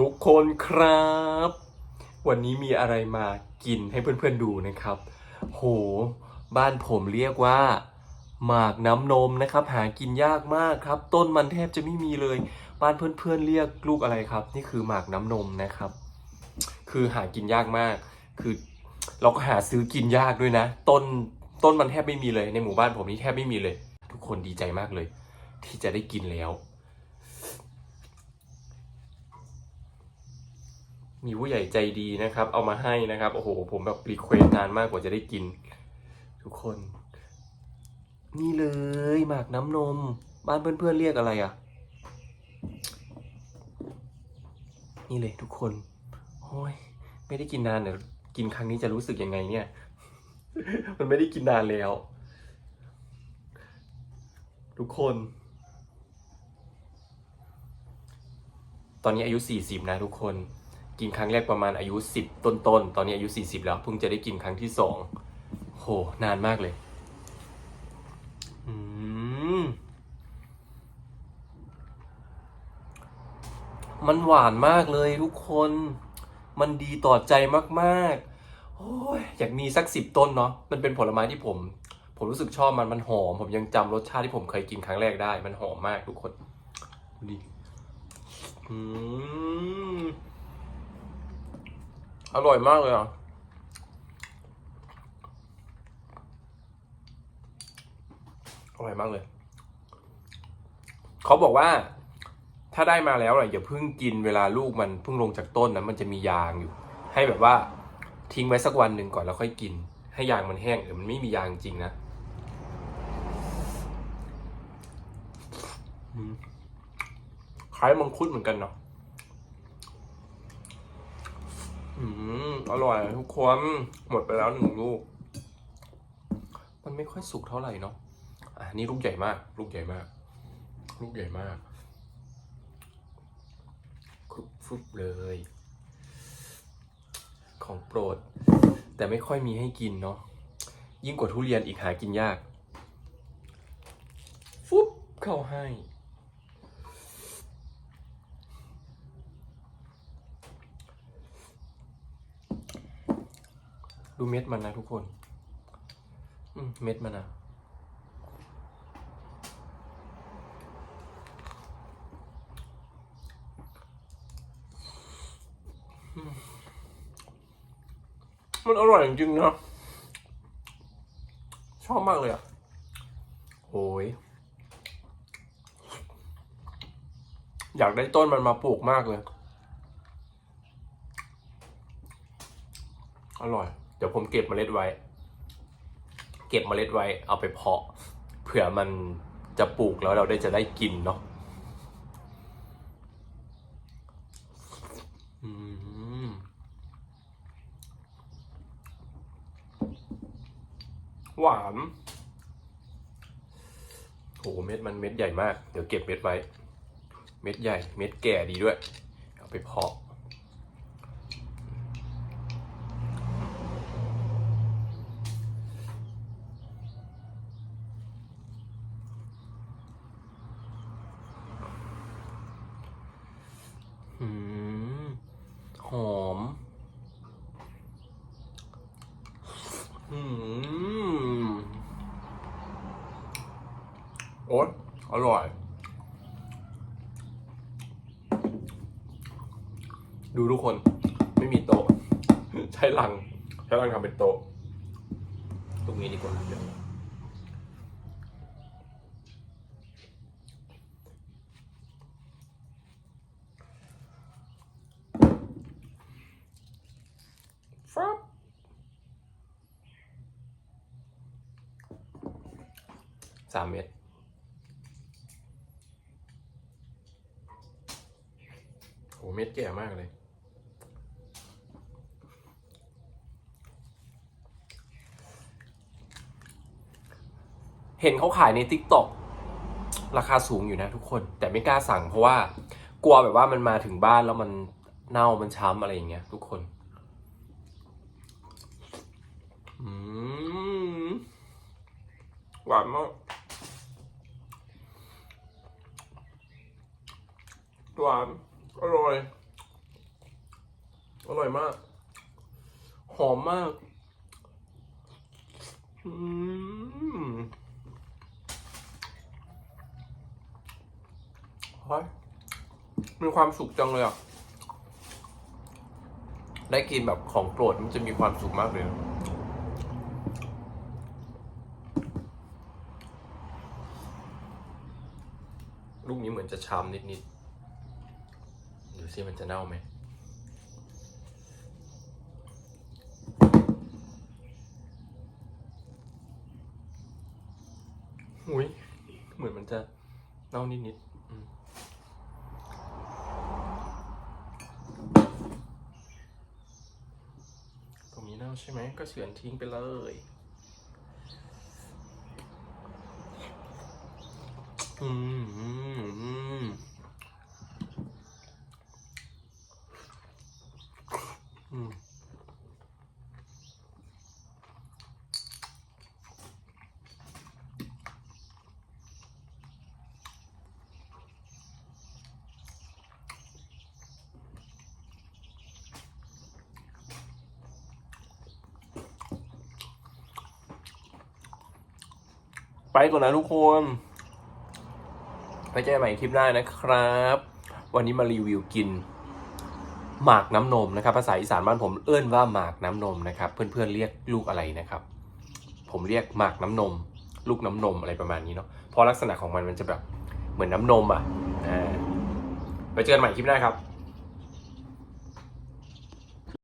ทุกคนครับ วันนี้มีอะไรมากินให้เพื่อนๆดูนะครับ โห บ้านผมเรียกว่า หมากน้ำนมนะครับ หากินยากมากครับ ต้นมันแทบจะไม่มีเลย บ้านเพื่อนๆเรียกลูกอะไรครับ นี่คือหมากน้ำนมนะครับ คือหากินยากมาก คือเราก็หาซื้อกินยากด้วยนะ ต้นต้นมันแทบไม่มีเลย ในหมู่บ้านผมนี่แทบไม่มีเลย ทุกคนดีใจมากเลย ที่จะได้กินแล้ว มีผู้ใหญ่ใจดีนะครับ เอามาให้นะครับ โอ้โห ผมแบบรีเควสนานมากกว่าจะได้กิน ทุกคน นี่เลยหมากน้ำนม บ้านเพื่อนๆเรียกอะไรอะ นี่เลยทุกคนโอ้ยไม่ได้กินนานเดี๋ยวกินครั้งนี้จะรู้สึกยังไงเนี่ย มันไม่ได้กินนานแล้ว ทุกคน ตอนนี้อายุ 40 นะทุกคน กินครั้งแรกประมาณอายุ 10 ต้นๆตอนนี้อายุ 40 แล้วเพิ่งจะได้กินครั้งที่สองโหนานมากเลยมันหวานมากเลยทุกคน มันดีต่อใจมากๆ โอ้ยอยากมีสักสิบต้นเนาะ มันเป็นผลไม้ที่ผม ผมรู้สึกชอบมัน มันหอม ผมยังจำรสชาติที่ผมเคยกินครั้งแรกได้ มันหอมมากทุกคนดูดิอืม อร่อยมากเลยอะอร่อยมากเลย เขาบอกว่า ถ้าได้มาแล้วอะอย่าเพิ่งกินเวลาลูกมันเพิ่งลงจากต้นนะมันจะมียางอยู่ ให้แบบว่า ทิ้งไว้สักวันหนึ่งก่อนแล้วค่อยกิน ให้ยางมันแห้งเดี๋ยวมันไม่มียางจริงนะคล้ายมังคุดเหมือนกันเนาะ อื มอร่อยทุกคน หมดไปแล้วหนึ่งลูก มันไม่ค่อยสุกเท่าไหร่เนาะอะนี่ลูกใหญ่มาก ลูกใหญ่มาก ลูกใหญ่มากครุบฟุบเลย ของโปรด แต่ไม่ค่อยมีให้กินเนาะยิ่งกว่าทุเรียนอีกหากินยาก ฟุบเข้าให้ ดูเม็ดมันนะทุกคน อืมเม็ดมันนะอืมมันอร่อยจริงๆนะ ชอบมากเลยอะโอ้ยอยากได้ต้นมันมาปลูกมากเลย อร่อย เดี๋ยวผมเก็บเมล็ดไว้ เก็บเมล็ดไว้ เอาไปเพาะ เผื่อมันจะปลูกแล้วเราได้จะได้กินเนาะอืมหวานโหเม็ดมันเม็ดใหญ่มาก เดี๋ยวเก็บเม็ดไว้ เม็ดใหญ่ เม็ดแก่ดีด้วย เอาไปเพาะ อืมหอม อืม โอ๊ยอร่อย ดูทุกคนไม่มีโต๊ะ ใช้ลัง ใช้ลังทำเป็นโต๊ะ ตรงนี้ดีกว่าเดี๋ยวฟับ สามเม็ดโหเม็ดแก่มากเลย เห็นเขาขายใน t ิ k t o k ราคาสูงอยู่นะทุกคน แต่ไม่กล้าสั่งเพราะว่า กลัวแบบว่ามันมาถึงบ้านแล้วมันเน่ามันช้ำอะไรอย่างเงี้ยทุกคนหวานมาก หวานอร่อย อร่อยมาก หอมมาก อืมเฮ้ยมีความสุขจังเลยอะ ได้กินแบบของโปรดมันจะมีความสุขมากเลยนะลูกนี้เหมือนจะช้ำนิดๆ ดูซิมันจะเน่าไหมหุยเหมือนมันจะเน่านิดๆอืมตรงนี้เน่าใช่ไหม ก็เฉือนทิ้งไปเลยอืมอืม ไปก่อนนะทุกคนไปเจอกันใหม่คลิปหน้านะครับ วันนี้มารีวิวกิน หมากน้ำนมนะครับ ภาษาอีสานบ้านผมเอื้อนว่าหมากน้ำนมนะครับ เพื่อนๆเรียกลูกอะไรนะครับ ผมเรียกหมากน้ำนม ลูกน้ำนมอะไรประมาณนี้เนาะเพราะลักษณะของมันมันจะแบบเหมือนน้ำนมอะอ่าไปเจอกันใหม่คลิปหน้าครับ